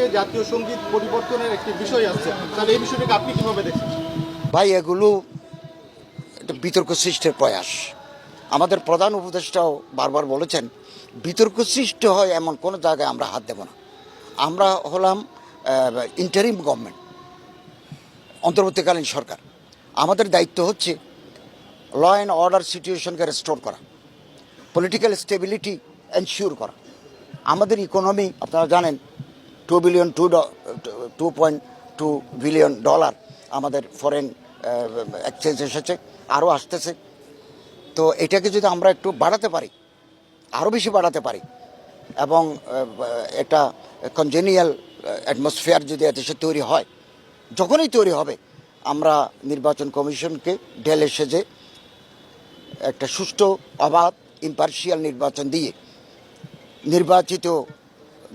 থেকে জাতীয় সংগীত পরিবর্তনের একটি বিষয় আছে। তাহলে এই বিষয়টাকে আপনি কীভাবে দেখছেন? ভাই, এগুলো একটা বিতর্ক সৃষ্টির প্রয়াস। আমাদের প্রধান উপদেষ্টাও বারবার বলেছেন, বিতর্ক সৃষ্টি হয় এমন কোনো জায়গায় আমরা হাত দেব না। আমরা হলাম ইন্টারিম গভর্নমেন্ট অন্তর্বর্তীকালীন সরকার। আমাদের দায়িত্ব হচ্ছে ল অ্যান্ড অর্ডার সিচুয়েশনকে রেস্টোর করা পলিটিক্যাল স্টেবিলিটি এনশিওর করা। আমাদের ইকোনমি আপনারা জানেন two billion two two point two billion dollar আমাদের ফরেন এক্সচেঞ্জ এসেছে আরও আসতেছে। তো এটাকে যদি আমরা একটু বাড়াতে পারি আরও বেশি বাড়াতে পারি এবং আহ, একটা কনজেনিয়াল অ্যাটমসফিয়ার যদি দেশে তৈরি হয় যখনই তৈরি হবে আমরা নির্বাচন কমিশনকে ঢেলে সেজে একটা সুষ্ঠু অবাধ ইম্পার্শিয়াল নির্বাচন দিয়ে নির্বাচিত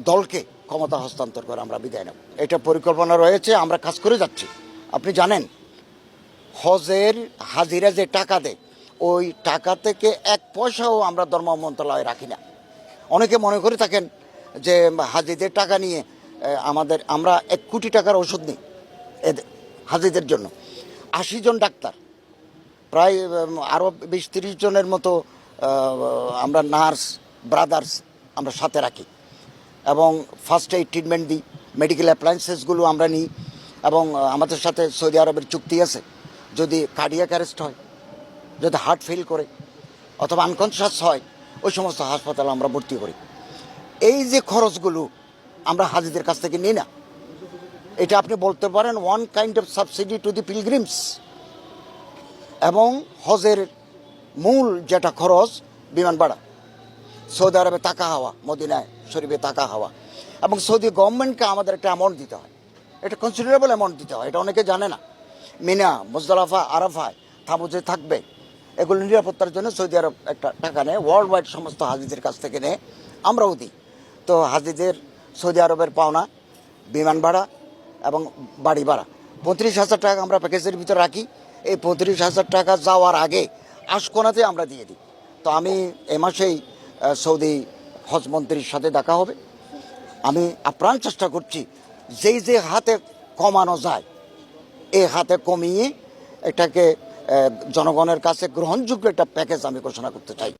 দলকে ক্ষমতা হস্তান্তর করে আমরা বিদায় নেব। এটা পরিকল্পনা রয়েছে, আমরা কাজ করে যাচ্ছি। আপনি জানেন, হজের হাজিরা যে টাকা দেয়, ওই টাকা থেকে এক পয়সাও আমরা ধর্ম মন্ত্রণালয়ে রাখি না। অনেকে মনে করে থাকেন যে, হাজিদের টাকা নিয়ে আমাদের, আমরা এক কোটি টাকার ওষুধ নিই এদের হাজিদের জন্য। আশি জন ডাক্তার, প্রায় আরও বিশ তিরিশ জনের মতো আমরা নার্স, ব্রাদার্স আমরা সাথে রাখি। এবং ফার্স্ট এইড ট্রিটমেন্ট দিই মেডিকেল অ্যাপ্লায়েন্সেসগুলো আমরা নিই এবং আমাদের সাথে সৌদি আরবের চুক্তি আছে, যদি কার্ডিয়াক অ্যারেস্ট হয়, যদি হার্ট ফেল করে অথবা আনকনসিয়াস হয়, ওই সমস্ত হাসপাতালে আমরা ভর্তি করি। এই যে খরচগুলো আমরা হাজিদের কাছ থেকে নিই না, এটা আপনি বলতে পারেন one kind of subsidy to the pilgrims এবং হজের মূল যেটা খরচ বিমান ভাড়া সৌদি আরবে টাকা হাওয়া, মদিনায় শরীফে টাকা হাওয়া। এবং সৌদি গভর্নমেন্টকে আমাদের একটা অ্যামাউন্ট দিতে হয়। এটা কনসিডারেবল অ্যামাউন্ট দিতে হয়, এটা অনেকে জানে না। মিনা, মুজদালাফা, আরাফায় থামুজে থাকবে, এগুলো নিরাপত্তার জন্য সৌদি আরব একটা টাকা নেয়। ওয়ার্ল্ড ওয়াইড সমস্ত হাজিদের কাছ থেকে নেয়, আমরাও দিই। তো হাজিদের সৌদি আরবের পাওনা, বিমান ভাড়া এবং বাড়ি ভাড়া। পঁয়ত্রিশ হাজার টাকা আমরা প্যাকেজের ভিতরে রাখি। এই পঁয়ত্রিশ হাজার টাকা যাওয়ার আগে আশকোনাতে আমরা দিয়ে দিই। তো আমি এ মাসেই সৌদি হজ মন্ত্রীর সাথে দেখা হবে। আমি আপ্রাণ চেষ্টা করছি, যেই যে হাতে কমানো যায় এ হাতে কমিয়ে এটাকে জনগণের কাছে গ্রহণযোগ্য একটা প্যাকেজ আমি ঘোষণা করতে চাই।